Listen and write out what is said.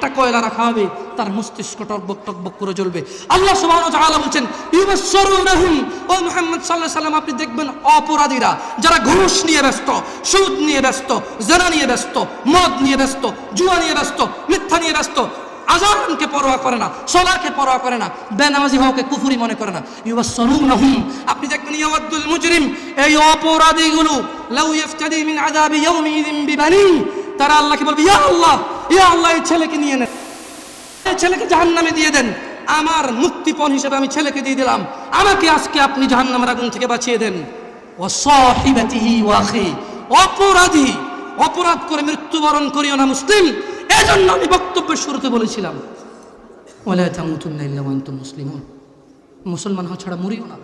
একটা কয়লা রাখা হবে, তার মস্তিষ্ক টকবক টকবক করে জ্বলবে। আল্লাহ সুবহান ও তাআলা ইউবাসসিরুনাহুম ও মুহাম্মদ সাল্লাল্লাহু আলাইহি আপনি দেখবেন অপরাধীরা, যারা ঘুষ নিয়ে ব্যস্ত, সুদ নিয়ে ব্যস্ত, জানা নিয়ে ব্যস্ত, মদ নিয়ে ব্যস্ত, জুয়া নিয়ে ব্যস্ত, মিথ্যা নিয়ে ব্যস্ত, আজানকে পরোয়া করে না, সলাকে পরোয়া করে না, বেনামাজি হওয়াকে কুফুরি মনে করে না। ইউবাসসিরুনাহুম, আপনি দেখবেন ইয়াওয়াদ্দুল মুজরিম, এই অপরাধীগুলো, লাউ ইফতাদি মিন আযাবি ইয়াউমিযিন বিবানি তারা আল্লাহকে বলবে, ইয়া আল্লাহ ইয়া আল্লাহ, এই ছেলেকে নিয়ে নেন। এই ছেলেকে জাহান্নামে দিয়ে দেন। আমার মুক্তিপণ হিসেবে আমি ছেলেকে দিয়ে দিলাম। আমাকে আজকে আপনি জাহান্নামের আগুন থেকে বাঁচিয়ে দেন। অপরাধী, অপরাধ করে মৃত্যুবরণ করিও না মুসলিম। এজন্য আমি বক্তব্যের শুরুতে বলেছিলাম ওয়া মুসলমান হওয়া ছাড়া মরিও না।